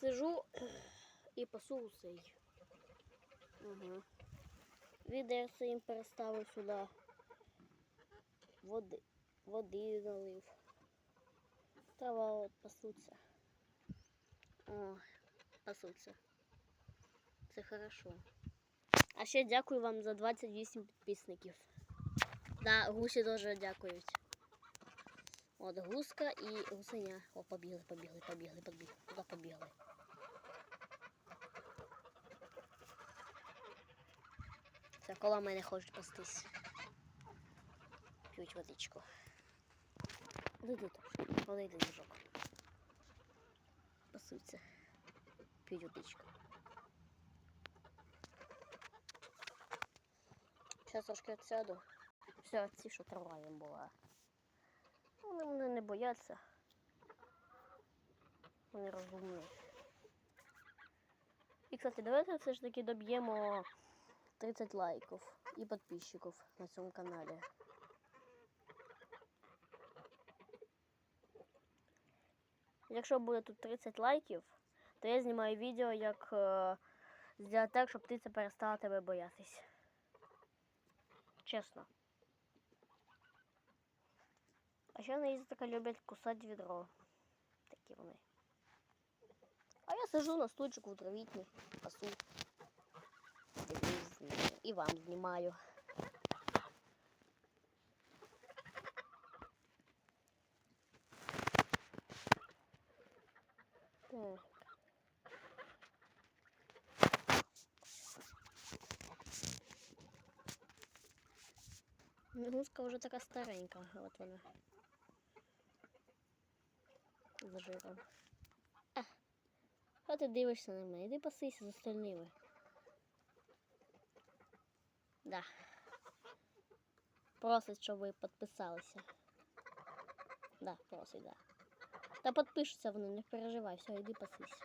Сижу і пасу гусей. Угу. Відерце їм переставив сюди. Води, води налив. Трава от пасуться. О, пасуться. Це хорошо. А ще дякую вам за 28 підписників. Да, гусі дуже дякують. От гуска і гусеня. О, побігли, побігли, побігли, побігли. Куди побігли? Це коло мене хочуть пастись. П'ють водичку. Вийди трошки, подойди дружок. Пасуться. П'ють водичку. Зараз трошки відсяду. Все, ці, що трава їм була. Вони мене не бояться. Вони розумні. І, кстати, давайте все ж таки доб'ємо 30 лайків і підписчиків на цьому каналі. Якщо буде тут 30 лайків, то я знімаю відео, як е, зробити так, щоб птиця перестала тебе боятись. Чесно. А ще вони така люблять кусати відро. Такі вони. А я сижу на стульчику в травітні, пасу. Дивлюсь, знімаю. І вам знімаю. Так. Ну, Гуска вже така старенька, от вона. З жиром. А, а ти дивишся на мене, іди пасися з остальними. Да. Просить, щоб ви підписалися. Да, просить, да. Та підпишуться вони, не переживай, все, іди пасись.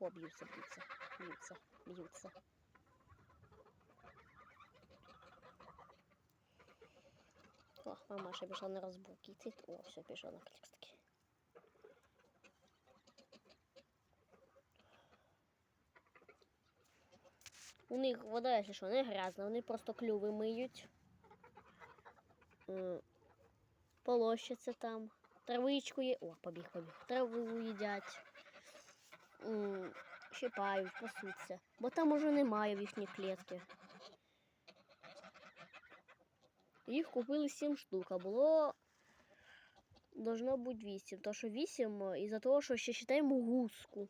О, б'ються, б'ються, б'ються, б'ються. О, мамаша пішла на розборки. Ти... О, все, пішла на клікстики. У них вода, якщо що, не грязна, вони просто клюви миють. Полощаться там. Травичку є. О, побіг, побіг. Траву їдять. Щипають, пасуться. Бо там уже немає в їхній клітки. Їх купили 7 штук, а було должно бути 8. То що 8 із-за того, що ще читаємо гуску.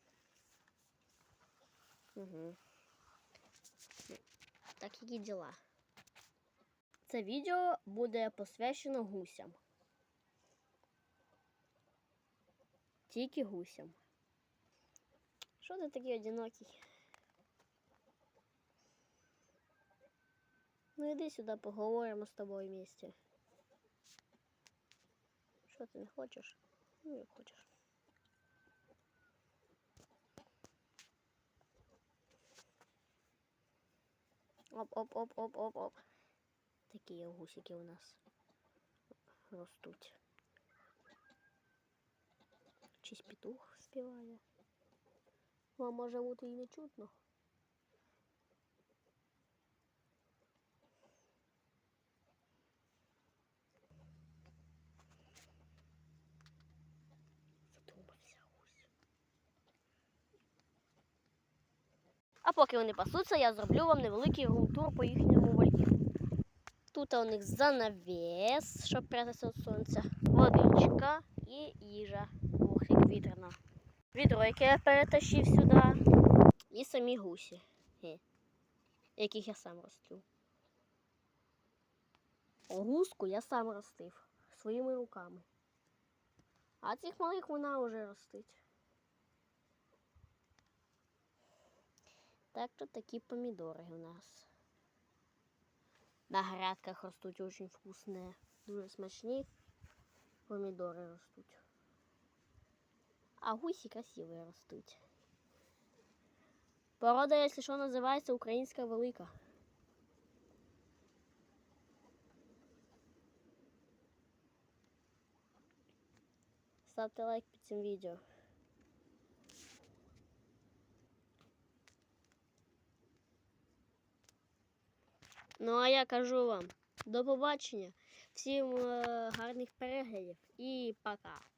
Угу. Так які діла. Це відео буде посвящено гусям. Тільки гусям. Що ти такий одинокий? Ну іди сюди, поговоримо з тобою вместе. Що ти не хочеш? Ну, як хочеш. Оп-оп-оп-оп-оп-оп. Такие гусики у нас ростуть. Чись петух співає. Вам може бути і не чутно. А поки вони пасуться, я зроблю вам невеликий рум-тур по їхньому вольєру. Тут у них занавес, щоб прятатися від сонця, водичка і їжа. Ох, як вітряно. Відро, яке я перетащив сюди. І самі гусі, яких я сам ростив. Гуску я сам ростив своїми руками. А цих малих вона вже ростить. Так що такі помідори у нас. На грядках ростуть дуже вкусні, дуже смачні помідори ростуть. А гусі красиві ростуть. Порода, якщо що, називається українська велика. Ставте лайк під цим відео. Ну а я кажу вам до побачення. Всім е, гарних переглядів і пока.